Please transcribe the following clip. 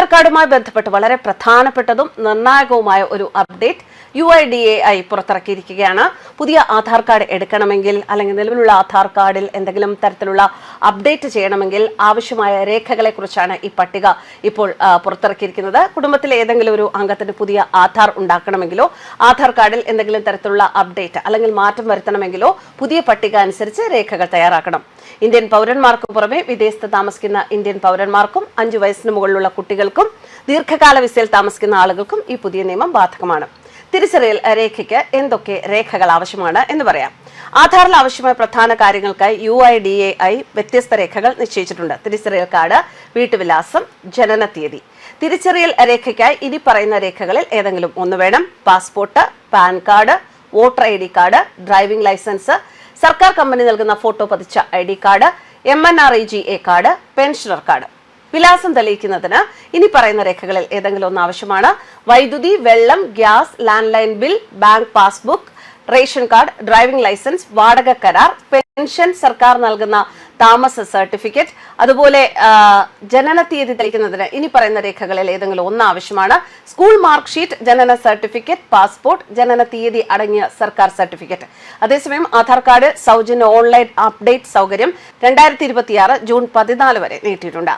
ആധാർ കാർഡുമായി ബന്ധപ്പെട്ട് വളരെ പ്രധാനപ്പെട്ടതും നിർണായകവുമായ ഒരു update U I D A I പുറത്തിറക്കിയിരിക്കുകയാണ്. പുതിയ ആധാർ കാർഡ് എടുക്കണമെങ്കിൽ അല്ലെങ്കിൽ നിലവിലുള്ള ആധാർ കാർഡിൽ എന്തെങ്കിലും തരത്തിലുള്ള അപ്ഡേറ്റ് ചെയ്യണമെങ്കിൽ ആവശ്യമായ രേഖകളെ കുറിച്ചാണ് ഈ പട്ടിക ഇപ്പോൾ പുറത്തിറക്കിയിരിക്കുന്നത്. കുടുംബത്തിലെ ഏതെങ്കിലും ഒരു അംഗത്തിന് പുതിയ ആധാർ ഉണ്ടാക്കണമെങ്കിലോ ആധാർ കാർഡിൽ എന്തെങ്കിലും തരത്തിലുള്ള അപ്ഡേറ്റ് അല്ലെങ്കിൽ മാറ്റം വരുത്തണമെങ്കിലോ പുതിയ പട്ടിക അനുസരിച്ച് രേഖകൾ തയ്യാറാക്കണം. ഇന്ത്യൻ പൗരന്മാർക്ക് പുറമെ വിദേശത്ത് താമസിക്കുന്ന ഇന്ത്യൻ പൗരന്മാർക്കും അഞ്ചു വയസ്സിന് മുകളിലുള്ള കുട്ടികൾക്കും ദീർഘകാല വിസയിൽ താമസിക്കുന്ന ആളുകൾക്കും ഈ പുതിയ നിയമം ബാധകമാണ്. തിരിച്ചറിയൽ രേഖയ്ക്ക് എന്തൊക്കെ രേഖകൾ ആവശ്യമാണ് എന്ന് പറയാം. ആധാറിൽ ആവശ്യമായ പ്രധാന കാര്യങ്ങൾക്കായി U I D A I വ്യത്യസ്ത രേഖകൾ നിശ്ചയിച്ചിട്ടുണ്ട്. തിരിച്ചറിയൽ കാർഡ് വീട്ടുവിലാസം ജനന തീയതി തിരിച്ചറിയൽ രേഖയ്ക്കായി ഇനി പറയുന്ന രേഖകളിൽ ഏതെങ്കിലും ഒന്ന് വേണം. Passport PAN card voter I D card driving licence സർക്കാർ കമ്പനി നൽകുന്ന ഫോട്ടോ പതിച്ച I D card M N R E G A card pensioner card. വിലാസം തെളിയിക്കുന്നതിന് ഇനി പറയുന്ന രേഖകളിൽ ഏതെങ്കിലും ഒന്ന് ആവശ്യമാണ്. വൈദ്യുതി വെള്ളം gas land line bill bank passbook ration card driving licence വാടക കരാർ പെൻഷൻ സർക്കാർ നൽകുന്ന താമസ സർട്ടിഫിക്കറ്റ് അതുപോലെ ജനന തീയതി തെളിക്കുന്നതിന് ഇനി പറയുന്ന രേഖകളിൽ ഏതെങ്കിലും ഒന്ന് ആവശ്യമാണ്. സ്കൂൾ മാർക്ക് ഷീറ്റ് ജനന സർട്ടിഫിക്കറ്റ് പാസ്പോർട്ട് ജനന തീയതി അടങ്ങിയ സർക്കാർ സർട്ടിഫിക്കറ്റ്. അതേസമയം ആധാർ കാർഡ് സൗജന്യ ഓൺലൈൻ അപ്ഡേറ്റ് സൗകര്യം രണ്ടായിരത്തി ജൂൺ പതിനാല് വരെ നീട്ടിയിട്ടുണ്ട്.